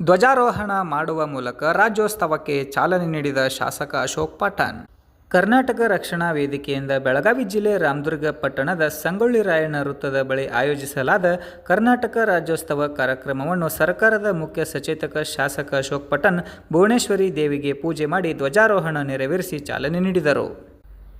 ಧ್ವಜಾರೋಹಣ ಮಾಡುವ ಮೂಲಕ ರಾಜ್ಯೋತ್ಸವಕ್ಕೆ ಚಾಲನೆ ನೀಡಿದ ಶಾಸಕ ಅಶೋಕ್ ಪಠಾಣ್. ಕರ್ನಾಟಕ ರಕ್ಷಣಾ ವೇದಿಕೆಯಿಂದ ಬೆಳಗಾವಿ ಜಿಲ್ಲೆ ರಾಮದುರ್ಗ ಪಟ್ಟಣದ ಸಂಗೊಳ್ಳಿ ರಾಯಣ್ಣ ವೃತ್ತದ ಬಳಿ ಆಯೋಜಿಸಲಾದ ಕರ್ನಾಟಕ ರಾಜ್ಯೋತ್ಸವ ಕಾರ್ಯಕ್ರಮವನ್ನು ಸರ್ಕಾರದ ಮುಖ್ಯ ಸಚೇತಕ ಶಾಸಕ ಅಶೋಕ್ ಪಟನ್ ಭುವನೇಶ್ವರಿ ದೇವಿಗೆ ಪೂಜೆ ಮಾಡಿ ಧ್ವಜಾರೋಹಣ ನೆರವೇರಿಸಿ ಚಾಲನೆ ನೀಡಿದರು.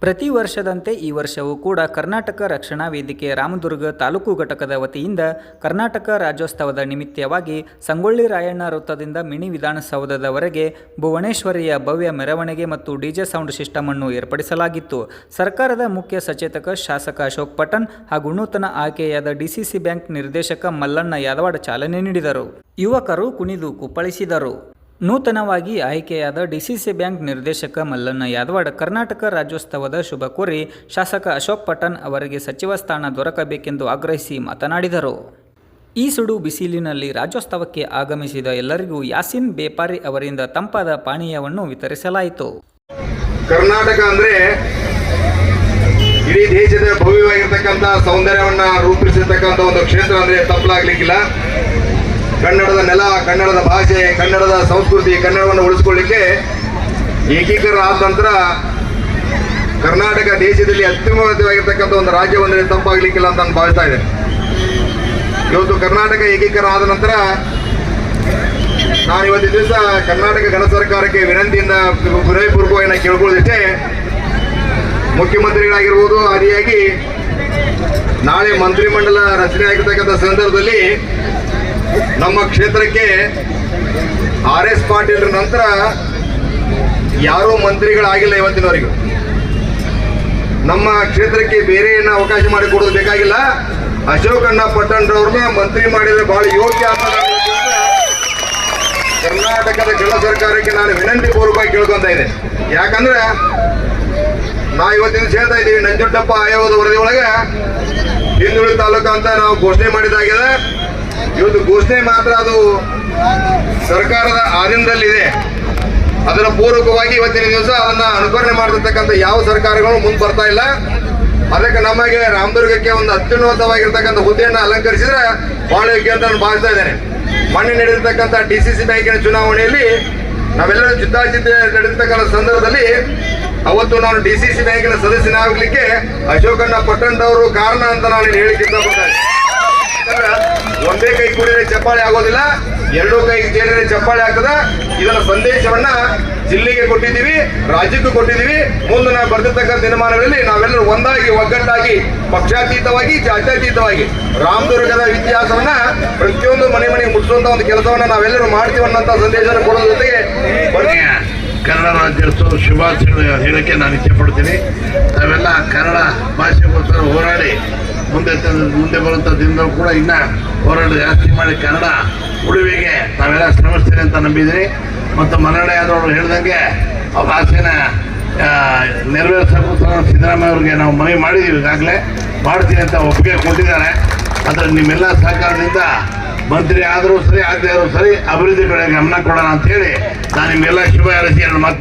ಪ್ರತಿ ವರ್ಷದಂತೆ ಈ ವರ್ಷವೂ ಕೂಡ ಕರ್ನಾಟಕ ರಕ್ಷಣಾ ವೇದಿಕೆ ರಾಮದುರ್ಗ ತಾಲೂಕು ಘಟಕದ ವತಿಯಿಂದ ಕರ್ನಾಟಕ ರಾಜ್ಯೋತ್ಸವದ ನಿಮಿತ್ತವಾಗಿ ಸಂಗೊಳ್ಳಿ ರಾಯಣ್ಣ ವೃತ್ತದಿಂದ ಮಿನಿ ವಿಧಾನಸೌಧದವರೆಗೆ ಭುವನೇಶ್ವರಿಯ ಭವ್ಯ ಮೆರವಣಿಗೆ ಮತ್ತು ಡಿಜೆ ಸೌಂಡ್ ಸಿಸ್ಟಮ್ ಅನ್ನು ಏರ್ಪಡಿಸಲಾಗಿತ್ತು. ಸರ್ಕಾರದ ಮುಖ್ಯ ಸಚೇತಕ ಶಾಸಕ ಅಶೋಕ್ ಪಟನ್ ಹಾಗೂ ನೂತನ ಆಯ್ಕೆಯಾದ ಡಿಸಿಸಿ ಬ್ಯಾಂಕ್ ನಿರ್ದೇಶಕ ಮಲ್ಲಣ್ಣ ಯಾದವಾಡ್ ಚಾಲನೆ ನೀಡಿದರು. ಯುವಕರು ಕುಣಿದು ಕುಪ್ಪಳಿಸಿದರು. ನೂತನವಾಗಿ ಆಯ್ಕೆಯಾದ ಡಿಸಿಸಿ ಬ್ಯಾಂಕ್ ನಿರ್ದೇಶಕ ಮಲ್ಲಣ್ಣ ಯಾದವಾಡ್ ಕರ್ನಾಟಕ ರಾಜ್ಯೋತ್ಸವದ ಶುಭ ಕೋರಿ ಶಾಸಕ ಅಶೋಕ್ ಪಟನ್ ಅವರಿಗೆ ಸಚಿವ ಸ್ಥಾನ ದೊರಕಬೇಕೆಂದು ಆಗ್ರಹಿಸಿ ಮಾತನಾಡಿದರು. ಈ ಸುಡು ಬಿಸಿಲಿನಲ್ಲಿ ರಾಜ್ಯೋತ್ಸವಕ್ಕೆ ಆಗಮಿಸಿದ ಎಲ್ಲರಿಗೂ ಯಾಸಿನ್ ಬೇಪಾರಿ ಅವರಿಂದ ತಂಪಾದ ಪಾನೀಯವನ್ನು ವಿತರಿಸಲಾಯಿತು. ಕರ್ನಾಟಕ ಅಂದ್ರೆ ಇಡೀ ದೇಶದ ಭವ್ಯವಾಗಿರ್ತಕ್ಕಂಥ ಸೌಂದರ್ಯವನ್ನು ರೂಪಿಸಿರ್ತಕ್ಕಂಥ ಒಂದು ಕ್ಷೇತ್ರ ಅಂದ್ರೆ ತಪ್ಪಲಾಗ್ಲಿಕ್ಕಿಲ್ಲ. ಕನ್ನಡದ ನೆಲ, ಕನ್ನಡದ ಭಾಷೆ, ಕನ್ನಡದ ಸಂಸ್ಕೃತಿ, ಕನ್ನಡವನ್ನು ಉಳಿಸ್ಕೊಳ್ಳಿಕ್ಕೆ ಏಕೀಕರಣ ಆದ ನಂತರ ಕರ್ನಾಟಕ ದೇಶದಲ್ಲಿ ಅತ್ಯುನ್ನತವಾಗಿರ್ತಕ್ಕಂಥ ಒಂದು ರಾಜ್ಯವಂದ್ರೆ ತಪ್ಪಾಗಲಿಕ್ಕಿಲ್ಲ ಅಂತ ನಾನು ಭಾವಿಸ್ತಾ ಇದೆ ಇವತ್ತು ಕರ್ನಾಟಕ ಏಕೀಕರಣ ಆದ ನಂತರ ನಾನು ಇವತ್ತಿನ ದಿವಸ ಕರ್ನಾಟಕ ಗಣ ಸರ್ಕಾರಕ್ಕೆ ವಿನಂತಿಯಿಂದ ಹೃದಯಪೂರ್ವಕವಾಗಿ ಕೇಳ್ಕೊಳ್ಳೋದಿಷ್ಟೇ ಮುಖ್ಯಮಂತ್ರಿಗಳಾಗಿರ್ಬೋದು ಅದಿಯಾಗಿ ನಾಳೆ ಮಂತ್ರಿಮಂಡಲ ರಚನೆ ಆಗಿರ್ತಕ್ಕಂಥ ಸಂದರ್ಭದಲ್ಲಿ ನಮ್ಮ ಕ್ಷೇತ್ರಕ್ಕೆ ಆರ್ ಎಸ್ ಪಾಟೀಲ್ ನಂತರ ಯಾರೂ ಮಂತ್ರಿಗಳಾಗಿಲ್ಲ ಇವತ್ತಿನವರೆಗೂ. ನಮ್ಮ ಕ್ಷೇತ್ರಕ್ಕೆ ಬೇರೆ ಏನ ಅವಕಾಶ ಮಾಡಿ ಕೊಡೋದು ಬೇಕಾಗಿಲ್ಲ. ಅಶೋಕಣ್ಣ ಪಟ್ಟಣ್ರವ್ರನ್ನ ಮಂತ್ರಿ ಮಾಡಿದ್ರೆ ಬಹಳ ಯೋಗ್ಯ ಕರ್ನಾಟಕದ ಕೆಳ ಸರ್ಕಾರಕ್ಕೆ ನಾನು ವಿನಂತಿ ಪೂರ್ವಕವಾಗಿ ಕೇಳ್ಕೊಂತ ಇದೆ ಯಾಕಂದ್ರೆ ನಾ ಇವತ್ತಿನ ಹೇಳ್ತಾ ಇದ್ದೀವಿ, ನಂಜುಂಡಪ್ಪ ಆಯೋಗದ ವರದಿ ಒಳಗೆ ಹಿಂದುಳಿದ ತಾಲೂಕು ಅಂತ ನಾವು ಘೋಷಣೆ ಮಾಡಿದಾಗಿದೆ ಇವತ್ತು ಘೋಷಣೆ ಮಾತ್ರ ಅದು ಸರ್ಕಾರದ ಆಧೀನದಲ್ಲಿದೆ. ಅದರ ಪೂರ್ವಕವಾಗಿ ಇವತ್ತಿನ ದಿವಸ ಅದನ್ನ ಅನುಕರಣೆ ಮಾಡತಕ್ಕಂಥ ಯಾವ ಸರ್ಕಾರಗಳು ಮುಂದೆ ಬರ್ತಾ ಇಲ್ಲ. ಅದಕ್ಕೆ ನಮಗೆ ರಾಮದುರ್ಗಕ್ಕೆ ಒಂದು ಅತ್ಯುನ್ನತವಾಗಿರ್ತಕ್ಕಂಥ ಹುದ್ದೆಯನ್ನು ಅಲಂಕರಿಸಿದ್ರೆ ಬಹಳ ಯೋಗ್ಯ ಅಂತ ನಾನು ಭಾವಿಸ್ತಾ ಇದ್ದೇನೆ. ಮೊನ್ನೆ ನಡೆದಿರ್ತಕ್ಕಂಥ ಡಿ ಸಿ ಸಿ ಬ್ಯಾಂಕಿನ ಚುನಾವಣೆಯಲ್ಲಿ ನಾವೆಲ್ಲರೂ ಜಿದ್ದಾಜಿದ್ದೆ ನಡೆದಿರ್ತಕ್ಕಂಥ ಸಂದರ್ಭದಲ್ಲಿ ಅವತ್ತು ನಾನು ಡಿ ಸಿ ಸಿ ಬ್ಯಾಂಕಿನ ಸದಸ್ಯನಾಗಲಿಕ್ಕೆ ಅಶೋಕಣ್ಣ ಪಟ್ಟಣದವರು ಕಾರಣ ಅಂತ ನಾನು ಇಲ್ಲಿ ಬಂದ ಒಂದೇ ಕೈ ಕೂಡಿದ್ರೆ ಚಪ್ಪಾಳೆ ಆಗೋದಿಲ್ಲ, ಎರಡೂ ಕೈ ಸೇರಿದ್ರೆ ಚಪ್ಪಾಳೆ ಆಗ್ತದ. ಇದರ ಸಂದೇಶವನ್ನ ಜಿಲ್ಲೆಗೆ ಕೊಟ್ಟಿದ್ದೀವಿ, ರಾಜ್ಯಕ್ಕೂ ಕೊಟ್ಟಿದ್ದೀವಿ. ಮುಂದೆ ನಾವು ಬರ್ತಿರ್ತಕ್ಕಂಥ ದಿನಮಾನಗಳಲ್ಲಿ ನಾವೆಲ್ಲರೂ ಒಂದಾಗಿ, ಒಗ್ಗಟ್ಟಾಗಿ, ಪಕ್ಷಾತೀತವಾಗಿ, ಜಾತ್ಯತೀತವಾಗಿ ರಾಮದುರ್ಗದ ಇತಿಹಾಸವನ್ನ ಪ್ರತಿಯೊಂದು ಮನೆ ಮನೆಗೆ ಮುಟ್ಟಿಸುವಂತ ಒಂದು ಕೆಲಸವನ್ನ ನಾವೆಲ್ಲರೂ ಮಾಡ್ತೀವಿ ಅನ್ನೋಂಥ ಸಂದೇಶವನ್ನು ಕೊಡೋದ್ರ ಜೊತೆಗೆ ಕನ್ನಡ ರಾಜ್ಯೋತ್ಸವ ಶುಭಾಶಯ ಹೇಳಕ್ಕೆ ನಾನು ನಾವೆಲ್ಲ ಕನ್ನಡ ಭಾಷೆಗೋಸ್ಕರ ಹೋರಾಡಿ ಮುಂದೆ ಮುಂದೆ ಬರುವಂಥ ದಿನದಲ್ಲೂ ಕೂಡ ಇನ್ನ ಹೋರಾಟ ಜಾಸ್ತಿ ಮಾಡಿ ಕನ್ನಡ ಉಳಿವಿಗೆ ನಾವೆಲ್ಲ ಶ್ರಮಿಸ್ತೀವಿ ಅಂತ ನಂಬಿದ್ದೀನಿ. ಮತ್ತು ಮನ್ನಡೆ ಆದವರು ಹೇಳ್ದಂಗೆ ಆ ಭಾಷೆನ ನೆರವೇರಿಸೋಕ್ಕೂ ಸಹ ಸಿದ್ದರಾಮಯ್ಯ ಅವ್ರಿಗೆ ನಾವು ಮನವಿ ಮಾಡಿದ್ದೀವಿ ಈಗಾಗಲೇ. ಮಾಡ್ತೀನಿ ಅಂತ ಒಪ್ಪಿಗೆ ಕೊಟ್ಟಿದ್ದಾರೆ. ಆದರೆ ನಿಮ್ಮೆಲ್ಲ ಸಹಕಾರದಿಂದ ಮಂತ್ರಿ ಆದರೂ ಸರಿ ಆಗದೆ ಆದರೂ ಸರಿ, ಅಭಿವೃದ್ಧಿ ಕಡೆ ಗಮನ ಕೊಡೋಣ ಅಂತ ಹೇಳಿ ನಾನು ನಿಮ್ಮೆಲ್ಲ ಶುಭ ಹಾರೈಸಿ, ಎರಡು ಮಾತು